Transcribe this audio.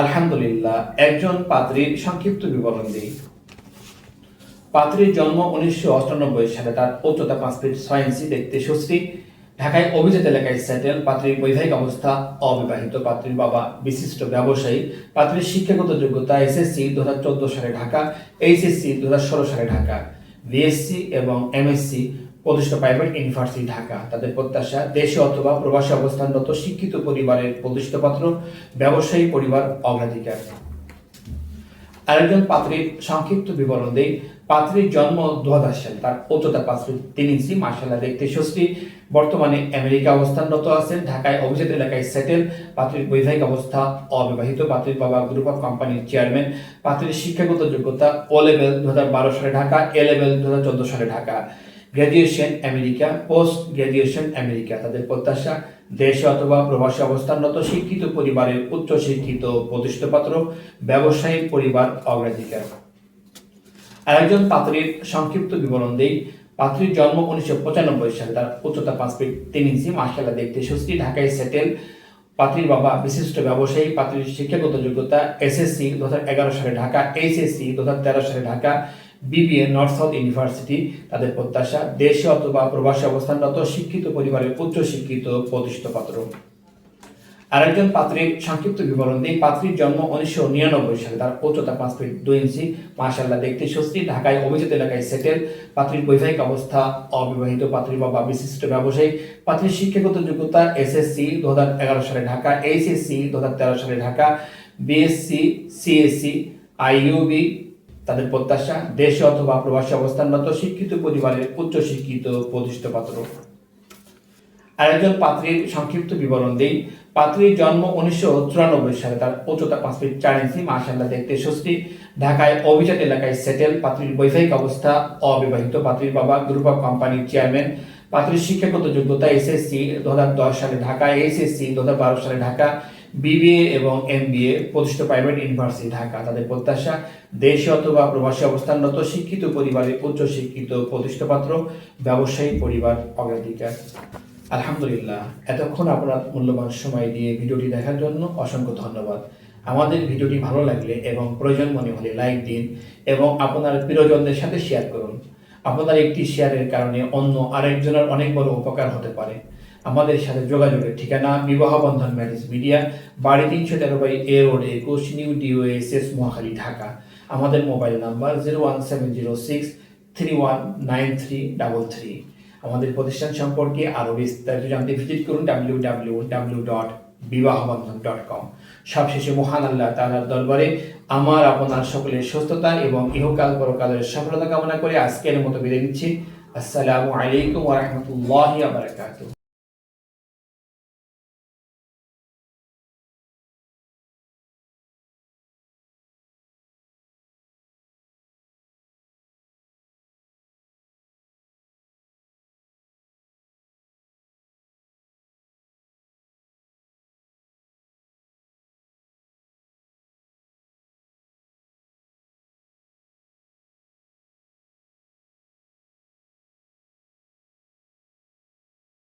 আলহামদুলিল্লাহ, একজন পাত্রীর সংক্ষিপ্ত বিবরণ দিই। পাত্রীর জন্ম উনিশশো অষ্টানব্বই, সালে তার উচ্চতা পাঁচ ফিট ছয় ইঞ্চি, দেখতে সুশ্রী ঢাকায় অভিজাত এলাকায় সেটেল। পাত্রীর বৈবাহিক অবস্থা, অবিবাহিত। পাত্রীর বাবা বিশিষ্ট ব্যবসায়ী। পাত্রীর শিক্ষাগত যোগ্যতা এসএসসি দু হাজার চোদ্দ সালে ঢাকা, এইচএসসি দু হাজার ষোলো সালে ঢাকা বিএসসি এবং এমএসসি প্রতিষ্ঠিত প্রাইভেট ইউনিভার্সিটি ঢাকা তাদের প্রত্যাশা, দেশে অথবা প্রবাসী অবস্থানরত শিক্ষিত পরিবারের প্রতিষ্ঠিত পাত্র, ব্যবসায়ী পরিবার অগ্রাধিকার। আরেকজন পাত্রীর সংক্ষিপ্ত বিবরণ দেই। পাত্রীর জন্ম দু সালে, তার উচ্চতা পাঁচ তিন ইঞ্চি মার্শাল্লাহ দেখতে সুশ্রী বর্তমানে আমেরিকা অবস্থানরত আছেন ঢাকায় অভিজাত এলাকায় সেটেল পাত্রীর বৈবাহিক অবস্থা অবিবাহিত, পাত্রীর বাবা গ্রুপ অফ কোম্পানির চেয়ারম্যান পাত্রীর শিক্ষাগত যোগ্যতা ও লেভেল দু হাজার বারো সালে ঢাকা এ লেভেল দু হাজার চোদ্দ সালে Dhaka. Graduation America post graduation America তাদের প্রত্যাশা, দেশে অথবা প্রবাসী অবস্থানরত শিক্ষিত পরিবারের উচ্চ শিক্ষিত প্রতিষ্ঠিত পাত্র ব্যবসায়িক পরিবার, অগ্রাধিকার। আরেকজন পাত্রীর সংক্ষিপ্ত বিবরণ দেই। পাত্রীর জন্ম উনিশশো পঁচানব্বই সালে, তার উচ্চতা পাঁচ ফিট তিন ইঞ্চি মার্শাল্লাহ দেখতে সুস্থি ঢাকায় সেটেল। পাত্রীর বাবা বিশিষ্ট ব্যবসায়ী, পাত্রীর শিক্ষাগত যোগ্যতা এসএসসি, দু সালে ঢাকা, এইচএসসি, দু সালে Dhaka. BBA North South University তাদের প্রত্যাশা দেশে অথবা প্রবাসী অবস্থানরত শিক্ষিত পরিবারের উচ্চ শিক্ষিত প্রতিষ্ঠিত পাত্র। আরেকজন পাত্রীর সংক্ষিপ্ত বিবরণ দিই। পাত্রীর জন্ম উনিশশো নিরানব্বই সালে। তার উচ্চতা পাঁচ ফিট দুই ইঞ্চি। মার্শাল্লাহ দেখতে সুস্থি ঢাকায় অভিজাত এলাকায় সেটেল। পাত্রীর বৈবাহিক অবস্থা অবিবাহিত। পাত্রীর বাবা বিশিষ্ট ব্যবসায়ী পাত্রীর শিক্ষাগত যোগ্যতা এসএসসি দু এগারো সালে ঢাকা, এইচএসসি দু তেরো সালে ঢাকা, বিএসসি, সিএসসি, আইইউবি তাদের প্রত্যাশা, দেশে অথবা প্রবাসী অবস্থানরত শিক্ষিত পরিবারের উচ্চ শিক্ষিত প্রতিষ্ঠিত পাত্র। আরেকজন পাত্রীর সংক্ষিপ্ত বিবরণ দেই। পাত্রীর জন্ম উনিশশো চুরানব্বই সালে, তার উচ্চতা পাঁচ ফিট চার ইঞ্চি মার্শাল্লাহ দেখতে সুস্থি ঢাকায় অভিজাত এলাকায় সেটেল, পাত্রীর বৈবাহিক অবস্থা অবিবাহিত। পাত্রীর বাবা গ্রুপ অফ কোম্পানির চেয়ারম্যান। পাত্রীর শিক্ষাগত যোগ্যতা এসএসসি, দু হাজার দশ সালে ঢাকা এইচএসসি দু সালে ঢাকা। বিবিএ এবং এমবিএ প্রতিষ্ঠিত প্রাইভেট ইউনিভার্সিটি ঢাকা। তাদের প্রত্যাশা, দেশে অথবা প্রবাসী অবস্থানরত শিক্ষিত পরিবারের উচ্চ শিক্ষিত প্রতিষ্ঠিত পাত্র ব্যবসায়ী পরিবার, অগ্রাধিকার। আলহামদুলিল্লাহ। এতক্ষণ আপনার মূল্যবান সময় দিয়ে ভিডিওটি দেখার জন্য অসংখ্য ধন্যবাদ। আমাদের ভিডিওটি ভালো লাগলে এবং প্রয়োজন মনে হলে লাইক দিন এবং আপনার প্রিয়জনদের সাথে শেয়ার করুন। আপনার একটি শেয়ারের কারণে অন্য আরেকজনের অনেক বড় উপকার হতে পারে। আমাদের সাথে যোগাযোগের ঠিকানা বিবাহ বন্ধন ম্যারেজ মিডিয়া, বাড়ি তিনশো তেরো বাই এ রোড একুশ, new DOS S Mohakhali, Dhaka. আমাদের mobile number zero one seven zero six three one nine three double three. আমাদের প্রতিষ্ঠান সম্পর্কে আরও বিস্তারিত জানতে ভিজিট করুন W W W dot Bibahabandhan dot com. সবশেষে মহান আল্লাহ তালার দরবারে আমার, আপনার সকলের সুস্থতা এবং ইহকাল পরকালের সফলতা কামনা করে আজকের মতো বিদায় নিচ্ছি। আসসালামু আলাইকুম ওরহমতুল্লাহ বারকাতুহ।